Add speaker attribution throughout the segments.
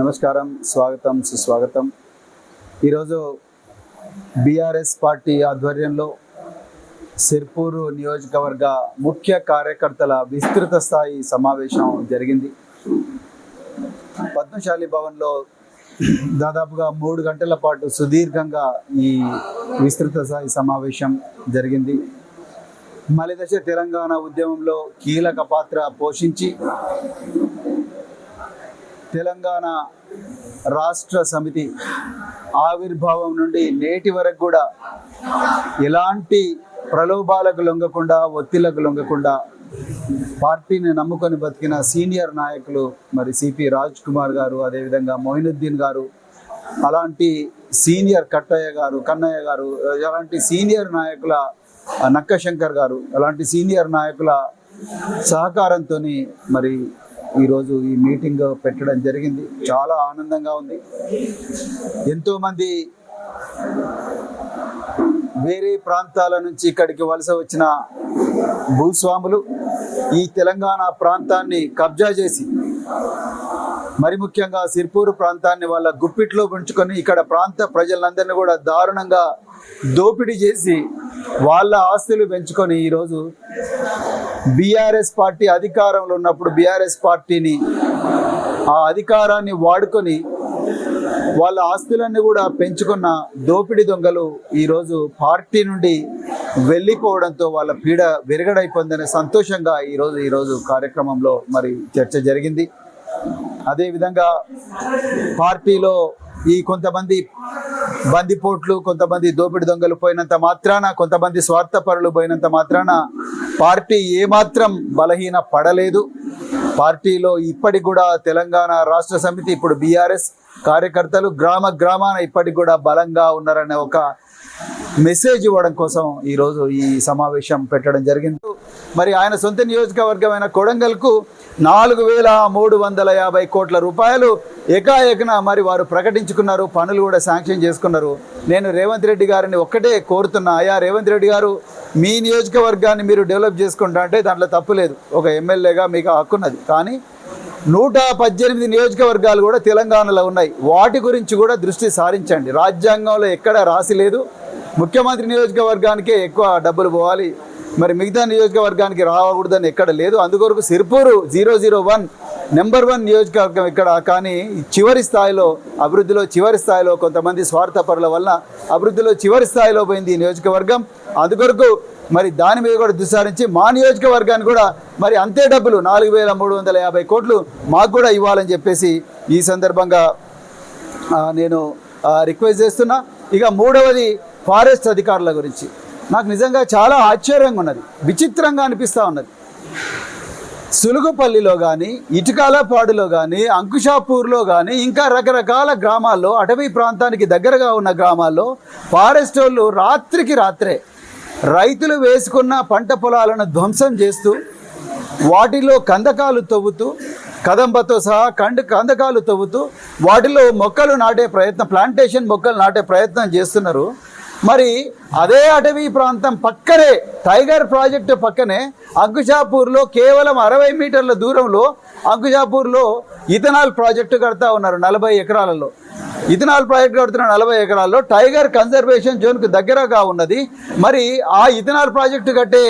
Speaker 1: నమస్కారం స్వాగతం సుస్వాగతం. ఈరోజు బీఆర్ఎస్ పార్టీ ఆధ్వర్యంలో సిర్పూరు నియోజకవర్గ ముఖ్య కార్యకర్తల విస్తృత స్థాయి సమావేశం జరిగింది. పద్మశాలి భవన్లో దాదాపుగా మూడు గంటల పాటు సుదీర్ఘంగా ఈ విస్తృత స్థాయి సమావేశం జరిగింది. మలిదశ తెలంగాణ ఉద్యమంలో కీలక పాత్ర పోషించి తెలంగాణ రాష్ట్ర సమితి ఆవిర్భావం నుండి నేటి వరకు కూడా ఎలాంటి ప్రలోభాలకు లొంగకుండా ఒత్తిళ్ళకు లొంగకుండా పార్టీని నమ్ముకొని బతికిన సీనియర్ నాయకులు మరి సిపి రాజ్ కుమార్ గారు అదేవిధంగా మొయినుద్దీన్ గారు అలాంటి సీనియర్ కట్టయ్య గారు కన్నయ్య గారు అలాంటి సీనియర్ నాయకుల నక్కశంకర్ గారు అలాంటి సీనియర్ నాయకుల సహకారంతో మరి ఈరోజు ఈ మీటింగ్ పెట్టడం జరిగింది. చాలా ఆనందంగా ఉంది. ఎంతోమంది వేరే ప్రాంతాల నుంచి ఇక్కడికి వలస వచ్చిన భూస్వాములు ఈ తెలంగాణ ప్రాంతాన్ని కబ్జా చేసి మరి ముఖ్యంగా సిర్పూరు ప్రాంతాన్ని వాళ్ళ గుప్పిట్లో ఉంచుకొని ఇక్కడ ప్రాంత ప్రజలందరినీ కూడా దారుణంగా దోపిడీ చేసి వాళ్ళ ఆస్తులు పెంచుకొని ఈరోజు బీఆర్ఎస్ పార్టీ అధికారంలో ఉన్నప్పుడు బీఆర్ఎస్ పార్టీని ఆ అధికారాన్ని వాడుకొని వాళ్ళ ఆస్తులన్నీ కూడా పెంచుకున్న దోపిడీ దొంగలు ఈరోజు పార్టీ నుండి వెళ్ళిపోవడంతో వాళ్ళ పీడ విరగడైపోయిందనే సంతోషంగా ఈరోజు ఈరోజు కార్యక్రమంలో మరి చర్చ జరిగింది. అదేవిధంగా పార్టీలో ఈ కొంతమంది బందిపోట్లు కొంతమంది దోపిడి దొంగలు పోయినంత మాత్రాన కొంతమంది స్వార్థపరులు పోయినంత మాత్రాన పార్టీ ఏమాత్రం బలహీన పడలేదు. పార్టీలో ఇప్పటికి కూడా తెలంగాణ రాష్ట్ర సమితి ఇప్పుడు బీఆర్ఎస్ కార్యకర్తలు గ్రామ గ్రామాన ఇప్పటికి కూడా బలంగా ఉన్నారనే ఒక మెసేజ్ ఇవ్వడం కోసం ఈరోజు ఈ సమావేశం పెట్టడం జరిగింది. మరి ఆయన సొంత నియోజకవర్గమైన కొడంగల్కు నాలుగు వేల మూడు వందల యాభై కోట్ల రూపాయలు ఏకాఏకన మరి వారు ప్రకటించుకున్నారు పనులు కూడా శాంక్షన్ చేసుకున్నారు. నేను రేవంత్ రెడ్డి గారిని ఒక్కటే కోరుతున్నా అయ్యా రేవంత్ రెడ్డి గారు మీ నియోజకవర్గాన్ని మీరు డెవలప్ చేసుకుంటా అంటే దాంట్లో తప్పు లేదు. ఒక ఎమ్మెల్యేగా మీకు హక్కున్నది కానీ నూట పద్దెనిమిది నియోజకవర్గాలు కూడా తెలంగాణలో ఉన్నాయి. వాటి గురించి కూడా దృష్టి సారించండి. రాజ్యాంగంలో ఎక్కడ రాసి లేదు. ముఖ్యమంత్రి నియోజకవర్గానికే ఎక్కువ డబ్బులు పోవాలి. మరి మిగతా నియోజకవర్గానికి రాకూడదని ఎక్కడ లేదు. అందుకొరకు Sirpur zero zero one number one నియోజకవర్గం ఇక్కడ. కానీ చివరి స్థాయిలో అభివృద్ధిలో చివరి స్థాయిలో కొంతమంది స్వార్థపరుల వల్ల అభివృద్ధిలో చివరి స్థాయిలో పోయింది ఈ నియోజకవర్గం. అందుకొరకు మరి దాని మీద కూడా దుసారించి మా నియోజకవర్గానికి కూడా మరి అంతే డబ్బులు నాలుగు వేల మూడు వందల యాభై కోట్లు మాకు కూడా ఇవ్వాలని చెప్పేసి ఈ సందర్భంగా నేను రిక్వెస్ట్ చేస్తున్నా. ఇక మూడవది ఫారెస్ట్ అధికారుల గురించి. నాకు నిజంగా చాలా ఆశ్చర్యంగా ఉన్నది. విచిత్రంగా అనిపిస్తూ ఉన్నది. సులుగుపల్లిలో కానీ ఇటుకాలపాడులో కానీ అంకుషాపూర్లో కానీ ఇంకా రకరకాల గ్రామాల్లో అటవీ ప్రాంతానికి దగ్గరగా ఉన్న గ్రామాల్లో ఫారెస్ట్ వాళ్ళు రాత్రికి రాత్రే రైతులు వేసుకున్న పంట పొలాలను ధ్వంసం చేస్తూ వాటిలో కందకాలు తవ్వుతూ కదంబతో సహా కండు కందకాలు తవ్వుతూ వాటిలో మొక్కలు నాటే ప్రయత్నం ప్లాంటేషన్ మొక్కలు నాటే ప్రయత్నం చేస్తున్నారు. మరి అదే అటవీ ప్రాంతం పక్కనే టైగర్ ప్రాజెక్టు పక్కనే అంకుషాపూర్లో కేవలం అరవై మీటర్ల దూరంలో అంకుషాపూర్లో ఇథనాల్ ప్రాజెక్టు కడతా ఉన్నారు నలభై ఎకరాలలో. ఇథనాల్ ప్రాజెక్ట్ కడుతున్న నలభై ఎకరాల్లో టైగర్ కన్జర్వేషన్ జోన్కు దగ్గరగా ఉన్నది. మరి ఆ ఇథనాల్ ప్రాజెక్టు కట్టే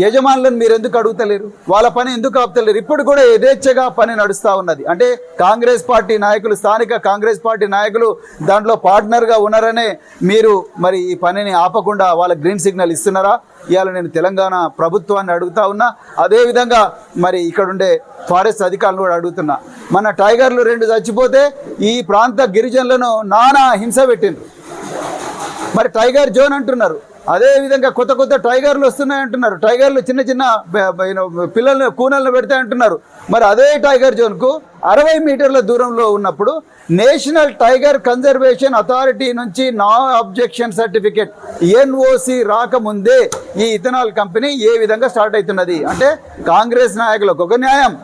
Speaker 1: యజమానులను మీరు ఎందుకు అడుగుతలేరు? వాళ్ళ పని ఎందుకు ఆపుతలేరు? ఇప్పుడు కూడా యథేచ్ఛగా పని నడుస్తూ ఉన్నది. అంటే కాంగ్రెస్ పార్టీ నాయకులు స్థానిక కాంగ్రెస్ పార్టీ నాయకులు దాంట్లో పార్ట్నర్గా ఉన్నారనే మీరు మరి ఈ పనిని ఆపకుండా వాళ్ళ గ్రీన్ సిగ్నల్ ఇస్తున్నారా? ఇవాళ నేను తెలంగాణ ప్రభుత్వాన్ని అడుగుతా ఉన్నా. అదేవిధంగా మరి ఇక్కడుండే ఫారెస్ట్ అధికారులు కూడా అడుగుతున్నా. మన టైగర్లు రెండు చచ్చిపోతే ఈ ప్రాంత గిరిజనులను నానా హింస పెట్టిండ్రు. మరి టైగర్ జోన్ అంటున్నారు. అదే విధంగా కొత్త కొత్త టైగర్లు వస్తున్నాయి అంటున్నారు. టైగర్లు చిన్న చిన్న పిల్లల్ని కూనల్ని పెడతాయి అంటున్నారు. మరి అదే టైగర్ జోన్కు అరవై మీటర్ల దూరంలో ఉన్నప్పుడు నేషనల్ టైగర్ కన్జర్వేషన్ అథారిటీ నుంచి నా అబ్జెక్షన్ సర్టిఫికేట్ ఎన్ఓసి రాకముందే ఈ ఇథనాల్ కంపెనీ ఏ విధంగా స్టార్ట్ అవుతున్నది? అంటే కాంగ్రెస్ నాయకులకు ఒక న్యాయం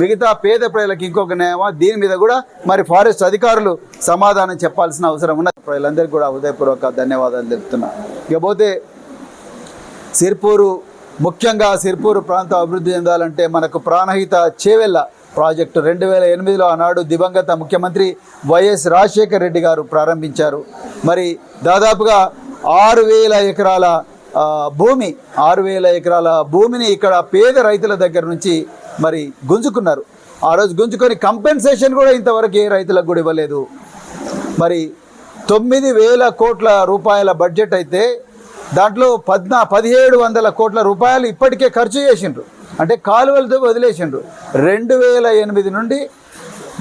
Speaker 1: మిగతా పేద ప్రజలకు ఇంకొక న్యాయమా? దీని మీద కూడా మరి ఫారెస్ట్ అధికారులు సమాధానం చెప్పాల్సిన అవసరం ఉన్నది. ప్రజలందరికీ కూడా ఉదయపూర్వక ధన్యవాదాలు తెలుపుతున్నా. ఇకపోతే సిర్పూరు ముఖ్యంగా సిర్పూరు ప్రాంతం అభివృద్ధి చెందాలంటే మనకు ప్రాణహిత చేవెళ్ళ ప్రాజెక్టు రెండు వేల ఎనిమిదిలో ఆనాడు దివంగత ముఖ్యమంత్రి వైఎస్ రాజశేఖర్ రెడ్డి గారు ప్రారంభించారు. మరి దాదాపుగా ఆరు వేల ఎకరాల భూమి ఆరు వేల ఎకరాల భూమిని ఇక్కడ పేద రైతుల దగ్గర నుంచి మరి గుంజుకున్నారు. ఆ రోజు గుంజుకొని కంపెన్సేషన్ కూడా ఇంతవరకు ఏ రైతులకు కూడా ఇవ్వలేదు. మరి తొమ్మిది వేల కోట్ల రూపాయల బడ్జెట్ అయితే దాంట్లో పద్నా పదిహేడు వందల కోట్ల రూపాయలు ఇప్పటికే ఖర్చు చేసిండ్రు. అంటే కాలువలతో వదిలేసిండ్రు. రెండు వేల ఎనిమిది నుండి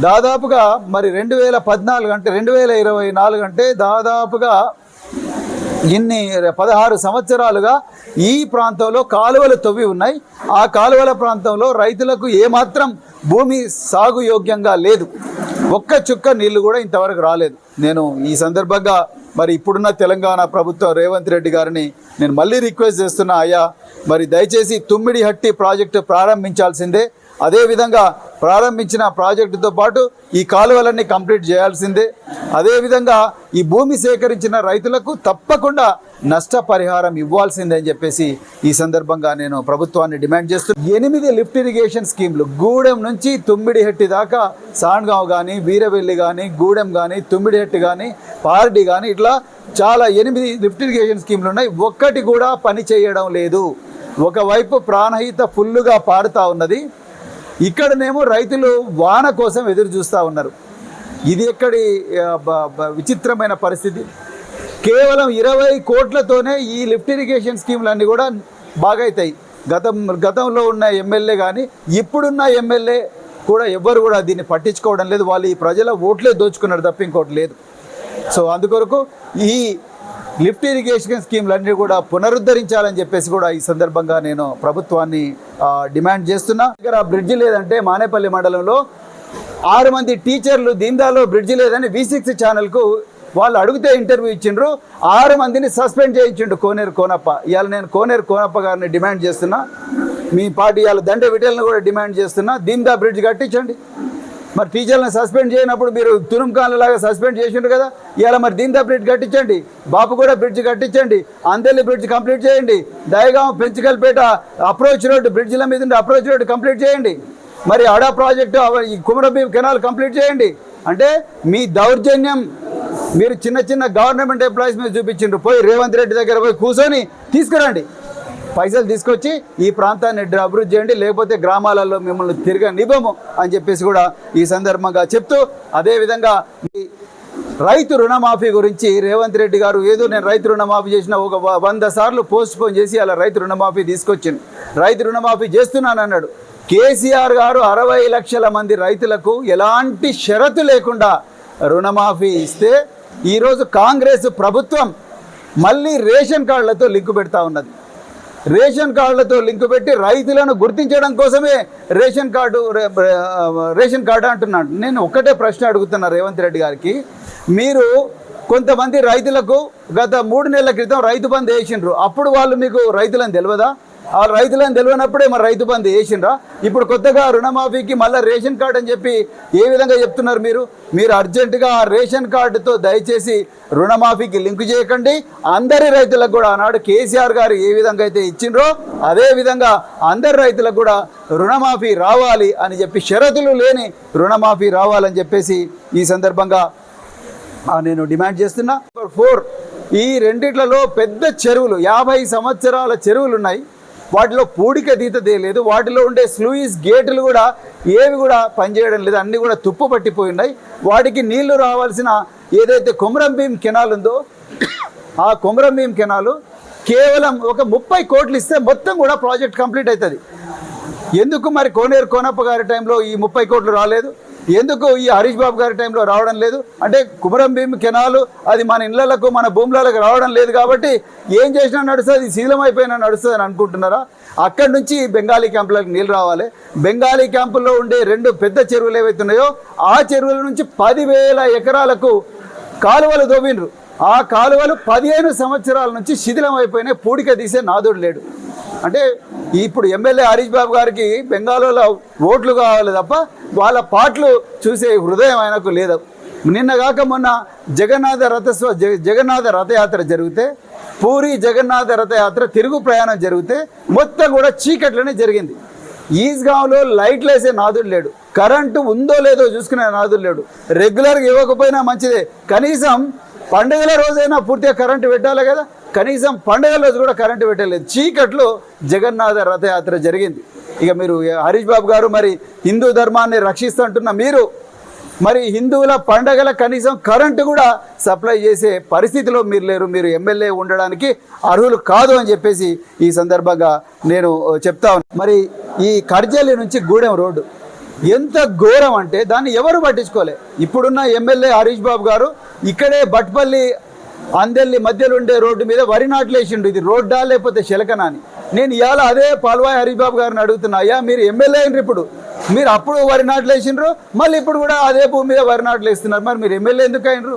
Speaker 1: దాదాపుగా మరి రెండు వేల పద్నాలుగు అంటే రెండు వేల ఇరవై నాలుగు అంటే దాదాపుగా ఇన్ని పదహారు సంవత్సరాలుగా ఈ ప్రాంతంలో కాలువలు తవ్వి ఉన్నాయి. ఆ కాలువల ప్రాంతంలో రైతులకు ఏమాత్రం భూమి సాగు యోగ్యంగా లేదు. ఒక్క చుక్క నీళ్ళు కూడా ఇంతవరకు రాలేదు. నేను ఈ సందర్భంగా మరి ఇప్పుడున్న తెలంగాణ ప్రభుత్వం రేవంత్ రెడ్డి గారిని నేను మళ్ళీ రిక్వెస్ట్ చేస్తున్నా అయ్యా మరి దయచేసి తుమ్మిడి హట్టి ప్రాజెక్టు ప్రారంభించాల్సిందే. అదేవిధంగా ప్రారంభించిన ప్రాజెక్టుతో పాటు ఈ కాలువలన్నీ కంప్లీట్ చేయాల్సిందే. అదేవిధంగా ఈ భూమి సేకరించిన రైతులకు తప్పకుండా నష్టపరిహారం ఇవ్వాల్సిందే అని చెప్పేసి ఈ సందర్భంగా నేను ప్రభుత్వాన్ని డిమాండ్ చేస్తూ ఎనిమిది లిఫ్ట్ ఇరిగేషన్ స్కీమ్లు గూడెం నుంచి తుమ్మిడిహెట్టి దాకా సాన్గావ్ కానీ వీరవెల్లి కానీ గూడెం కానీ తుమ్మిడిహెట్టి కానీ పార్డి కానీ ఇట్లా చాలా ఎనిమిది లిఫ్ట్ ఇరిగేషన్ స్కీమ్లు ఉన్నాయి. ఒక్కటి కూడా పని చేయడం లేదు. ఒకవైపు ప్రాణహిత ఫుల్లుగా పాడుతూ ఉన్నది. ఇక్కడనేమో రైతులు వాన కోసం ఎదురు చూస్తూ ఉన్నారు. ఇది ఎక్కడి బ- విచిత్రమైన పరిస్థితి. కేవలం ఇరవై కోట్లతోనే ఈ లిఫ్ట్ ఇరిగేషన్ స్కీమ్లన్నీ కూడా బాగైతాయి. గతం గతంలో ఉన్న ఎమ్మెల్యే కానీ ఇప్పుడున్న ఎమ్మెల్యే కూడా ఎవ్వరు కూడా దీన్ని పట్టించుకోవడం లేదు. వాళ్ళు ఈ ప్రజల ఓట్లే దోచుకున్నారు తప్ప ఇంకోటి లేదు. సో అందుకొరకు ఈ లిఫ్ట్ ఇరిగేషన్ స్కీమ్లన్నీ కూడా పునరుద్ధరించాలని చెప్పేసి కూడా ఈ సందర్భంగా నేను ప్రభుత్వాన్ని డిమాండ్ చేస్తున్నా. దగ్గర బ్రిడ్జి లేదంటే మానేపల్లి మండలంలో ఆరు మంది టీచర్లు దీందాలో బ్రిడ్జి లేదని వి సిక్స్ ఛానల్కు వాళ్ళు అడిగితే ఇంటర్వ్యూ ఇచ్చిండ్రు. ఆరు మందిని సస్పెండ్ చేయించిండు కోనేరు కోనప్ప. ఇవాళ నేను కోనేరు కోనప్ప గారిని డిమాండ్ చేస్తున్నా. మీ పార్టీ ఇవాళ దండ విటల్ని కూడా డిమాండ్ చేస్తున్నా. దీందా బ్రిడ్జ్ కట్టించండి. మరి టీచర్లను సస్పెండ్ చేయనప్పుడు మీరు తురుంకాన్లలాగా సస్పెండ్ చేసిండ్రు కదా? ఇవాళ మరి దీంతో బ్రిడ్జ్ కట్టించండి. బాపు కూడా బ్రిడ్జ్ కట్టించండి. అందెల్లి బ్రిడ్జ్ కంప్లీట్ చేయండి. దయగాం పెంచుకల్పేట అప్రోచ్ రోడ్డు బ్రిడ్జ్ల మీద ఉండే అప్రోచ్ రోడ్డు కంప్లీట్ చేయండి. మరి అడా ప్రాజెక్టు ఈ కుమరభీం కెనాల్ కంప్లీట్ చేయండి. అంటే మీ దౌర్జన్యం మీరు చిన్న చిన్న గవర్నమెంట్ ఎంప్లాయీస్ మీద చూపించిండ్రు. పోయి రేవంత్ రెడ్డి దగ్గర పోయి కూర్చొని తీసుకురండి. పైసలు తీసుకొచ్చి ఈ ప్రాంతాన్ని అభివృద్ధి చేయండి లేకపోతే గ్రామాలలో మిమ్మల్ని తిరగనివ్వము అని చెప్పేసి కూడా ఈ సందర్భంగా చెప్తూ అదేవిధంగా రైతు రుణమాఫీ గురించి రేవంత్ రెడ్డి గారు ఏదో నేను రైతు రుణమాఫీ చేసిన ఒక వ- వంద సార్లు పోస్ట్ పోన్ చేసి అలా రైతు రుణమాఫీ తీసుకొచ్చింది రైతు రుణమాఫీ చేస్తున్నాను అన్నాడు. కేసీఆర్ గారు అరవై లక్షల మంది రైతులకు ఎలాంటి షరతు లేకుండా రుణమాఫీ ఇస్తే ఈరోజు కాంగ్రెస్ ప్రభుత్వం మళ్ళీ రేషన్ కార్డులతో లింకు పెడతా ఉన్నది. రేషన్ కార్డులతో లింక్ పెట్టి రైతులను గుర్తించడం కోసమే రేషన్ కార్డు రేషన్ కార్డు అంటున్నాను నేను ఒకటే ప్రశ్న అడుగుతున్నా రేవంత్ రెడ్డి గారికి. మీరు కొంతమంది రైతులకు గత మూడు నెలల క్రితం రైతు బంధు వేసిండ్రు. అప్పుడు వాళ్ళు మీకు రైతులని తెలియదా ఆ రైతులను తెలియనప్పుడే మరి రైతు బంధు వేసిండ్రా? ఇప్పుడు కొత్తగా రుణమాఫీకి మళ్ళీ రేషన్ కార్డు అని చెప్పి ఏ విధంగా చెప్తున్నారు మీరు? మీరు అర్జెంటుగా ఆ రేషన్ కార్డుతో దయచేసి రుణమాఫీకి లింక్ చేయకండి. అందరి రైతులకు కూడా ఆనాడు కేసీఆర్ గారు ఏ విధంగా అయితే ఇచ్చిండ్రో అదే విధంగా అందరి రైతులకు కూడా రుణమాఫీ రావాలి అని చెప్పి షరతులు లేని రుణమాఫీ రావాలని చెప్పేసి ఈ సందర్భంగా నేను డిమాండ్ చేస్తున్నా. ఫోర్ ఈ రెండిట్లలో పెద్ద చెరువులు యాభై సంవత్సరాల చెరువులు ఉన్నాయి. వాటిలో పూడిక దీతదే లేదు. వాటిలో ఉండే స్లూయిస్ గేట్లు కూడా ఏవి కూడా పనిచేయడం లేదు. అన్నీ కూడా తుప్పు పట్టిపోయి ఉన్నాయి వాటికి నీళ్ళు రావాల్సిన ఏదైతే కొమరం భీం కెనాల్ ఉందో ఆ కొమరం భీం కెనాలు కేవలం ఒక ముప్పై కోట్లు ఇస్తే మొత్తం కూడా ప్రాజెక్ట్ కంప్లీట్ అవుతుంది. ఎందుకు మరి కోనేరు కోనప్ప గారి టైంలో ఈ ముప్పై కోట్లు రాలేదు? ఎందుకు ఈ హరీష్ బాబు గారి టైంలో రావడం లేదు? అంటే కుమరం భీమ్ కెనాలు అది మన ఇళ్ళకు మన భూములకు రావడం లేదు కాబట్టి ఏం చేసినా నడుస్తుంది శీలం నడుస్తుంది అని అనుకుంటున్నారా? అక్కడి నుంచి బెంగాలీ క్యాంపులకు నీళ్ళు రావాలి. బెంగాలీ క్యాంపుల్లో ఉండే రెండు పెద్ద చెరువులు ఏవైతున్నాయో ఆ చెరువుల నుంచి పదివేల ఎకరాలకు కాలువలు దోవిండ్రు ఆ కాలువలు పదిహేను సంవత్సరాల నుంచి శిథిలం అయిపోయినాయి పూడిక తీసే నాదుడు లేడు. అంటే ఇప్పుడు ఎమ్మెల్యే హరీష్ బాబు గారికి బెంగాల్లో ఓట్లు కావాలి తప్ప వాళ్ళ పాటలు చూసే హృదయం ఆయనకు లేదు. నిన్న కాక మొన్న జగన్నాథ రథస్వ జగన్నాథ రథయాత్ర జరిగితే పూరి జగన్నాథ రథయాత్ర తిరుగు ప్రయాణం జరిగితే మొత్తం కూడా చీకట్లోనే జరిగింది. ఈజ్గాంలో లైట్లు వేసే నాదుడు లేడు. కరెంటు ఉందో లేదో చూసుకునే నాదుడు లేడు. రెగ్యులర్గా ఇవ్వకపోయినా మంచిదే. కనీసం పండుగల రోజైనా పూర్తిగా కరెంటు పెట్టాలి కదా. కనీసం పండుగల రోజు కూడా కరెంటు పెట్టలేదు. చీకట్లో జగన్నాథ రథయాత్ర జరిగింది. ఇక మీరు హరీష్ బాబు గారు మరి హిందూ ధర్మాన్ని రక్షిస్తుంటున్న మీరు మరి హిందువుల పండగల కనీసం కరెంటు కూడా సప్లై చేసే పరిస్థితిలో మీరు లేరు. మీరు ఎమ్మెల్యే ఉండడానికి అర్హులు కాదు అని చెప్పేసి ఈ సందర్భంగా నేను చెప్తా ఉన్నాను మరి ఈ కర్జల్లి నుంచి గూడెం రోడ్డు ఎంత ఘోరం అంటే దాన్ని ఎవరు పట్టించుకోలే. ఇప్పుడున్న ఎమ్మెల్యే హరీష్ బాబు గారు ఇక్కడే బట్పల్లి అందెల్లి మధ్యలో ఉండే రోడ్డు మీద వరి నాట్లు వేసిండు ఇది రోడ్డా లేకపోతే శిలకనా అని. నేను ఇవాళ అదే పాల్వాయి హరీష్ బాబు గారిని అడుగుతున్నా అయ్యా మీరు ఎమ్మెల్యే అయినరు ఇప్పుడు. మీరు అప్పుడు వరి నాట్లు వేసిండ్రు మళ్ళీ ఇప్పుడు కూడా అదే భూమి మీద వరి నాట్లు వేస్తున్నారు మరి మీరు ఎమ్మెల్యే ఎందుకు అయినరు?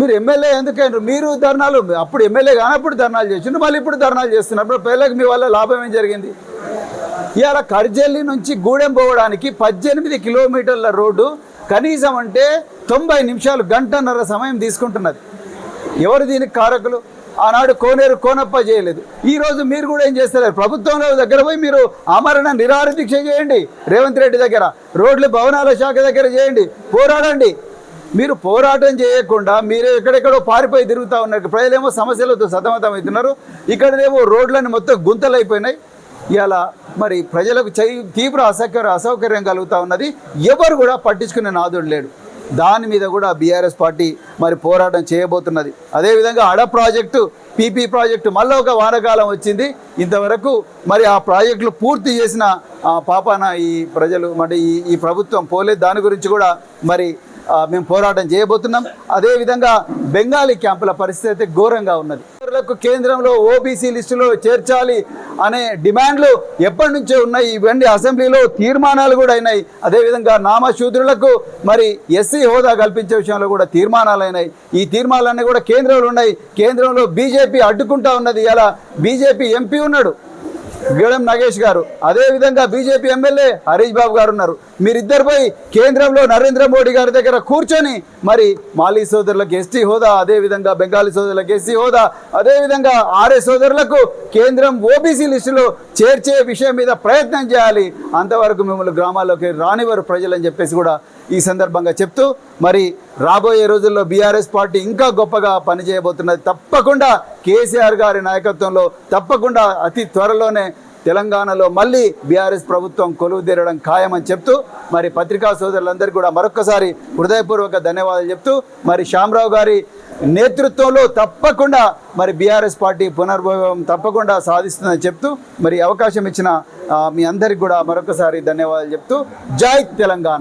Speaker 1: మీరు ఎమ్మెల్యే ఎందుకు అయినరు? మీరు ధర్నాలు అప్పుడు ఎమ్మెల్యే కానప్పుడు ధర్నాలు చేసిండ్రు మళ్ళీ ఇప్పుడు ధర్నాలు చేస్తున్నారు. ఇప్పుడు మీ వల్ల లాభం ఏం జరిగింది? ఇవాళ కర్జల్లి నుంచి గూడెం పోవడానికి పద్దెనిమిది కిలోమీటర్ల రోడ్డు కనీసం అంటే తొంభై నిమిషాలు గంటన్నర సమయం తీసుకుంటున్నది. ఎవరు దీనికి కారకులు? ఆనాడు కోనేరు కోనప్ప చేయలేదు. ఈ రోజు మీరు కూడా ఏం చేస్తారు? ప్రభుత్వంలో దగ్గర పోయి మీరు ఆమరణ నిరాహార దీక్ష చేయండి. రేవంత్ రెడ్డి దగ్గర రోడ్లు భవనాల శాఖ దగ్గర చేయండి. పోరాడండి. మీరు పోరాటం చేయకుండా మీరు ఎక్కడెక్కడో పారిపోయి తిరుగుతూ ఉన్నారు. ప్రజలేమో సమస్యలతో సతమతం అవుతున్నారు ఇక్కడనేమో రోడ్లన్నీ మొత్తం గుంతలైపోయినాయి. ఇలా మరి ప్రజలకు చై తీవ్ర అసౌకర్య అసౌకర్యం కలుగుతూ ఉన్నది. ఎవరు కూడా పట్టించుకునే నాదుడు లేడు. దాని మీద కూడా బీఆర్ఎస్ పార్టీ మరి పోరాటం చేయబోతున్నది. అదేవిధంగా అడ ప్రాజెక్టు పీపీ ప్రాజెక్టు మళ్ళీ ఒక వానకాలం వచ్చింది. ఇంతవరకు మరి ఆ ప్రాజెక్టులు పూర్తి చేసిన పాపాన ఈ ప్రజలు మరి ఈ ఈ ప్రభుత్వం పోలేదు దాని గురించి కూడా మరి మేము పోరాటం చేయబోతున్నాం. అదేవిధంగా బెంగాలీ క్యాంపుల పరిస్థితి అయితే ఘోరంగా ఉన్నది. ఓటర్లకు కేంద్రంలో ఓబీసీ లిస్టులో చేర్చాలి అనే డిమాండ్లు ఎప్పటి నుంచే ఉన్నాయి. ఇవన్నీ అసెంబ్లీలో తీర్మానాలు కూడా అయినాయి. అదేవిధంగా నామశూద్రులకు మరి ఎస్సీ హోదా కల్పించే విషయంలో కూడా తీర్మానాలు అయినాయి. ఈ తీర్మానాలన్నీ కూడా కేంద్రంలో ఉన్నాయి. కేంద్రంలో బీజేపీ అడ్డుకుంటా ఉన్నది. ఇలా బీజేపీ ఎంపీ ఉన్నాడు. గేడం నాగేష్ గారు. అదేవిధంగా బీజేపీ ఎమ్మెల్యే హరీష్ బాబు గారు ఉన్నారు. మీరిద్దరు పోయి కేంద్రంలో నరేంద్ర మోడీ గారి దగ్గర కూర్చొని మరి మాలీ సోదరులకు ఎస్టీ హోదా అదే విధంగా బెంగాలీ సోదరులకు ఎస్సీ హోదా అదేవిధంగా ఆర్ఎస్ ఆర్ఏ సోదరులకు కేంద్రం ఓబీసీ లిస్టులో చేర్చే విషయం మీద ప్రయత్నం చేయాలి. అంతవరకు మిమ్మల్ని గ్రామాల్లోకి రానివారు ప్రజలని చెప్పేసి కూడా ఈ సందర్భంగా చెప్తూ మరి రాబోయే రోజుల్లో బీఆర్ఎస్ పార్టీ ఇంకా గొప్పగా పనిచేయబోతున్నది తప్పకుండా కేసీఆర్ గారి నాయకత్వంలో తప్పకుండా అతి త్వరలోనే తెలంగాణలో మళ్ళీ బీఆర్ఎస్ ప్రభుత్వం కొలువు తీరడం ఖాయమని చెప్తూ మరి పత్రికా సోదరులందరికీ కూడా మరొకసారి హృదయపూర్వక ధన్యవాదాలు చెప్తూ మరి శ్యామరావు గారి నేతృత్వంలో తప్పకుండా మరి బీఆర్ఎస్ పార్టీ పునర్భవం తప్పకుండా సాధిస్తుందని చెప్తూ మరి అవకాశం ఇచ్చిన మీ అందరికి కూడా మరొకసారి ధన్యవాదాలు చెప్తూ జై తెలంగాణ.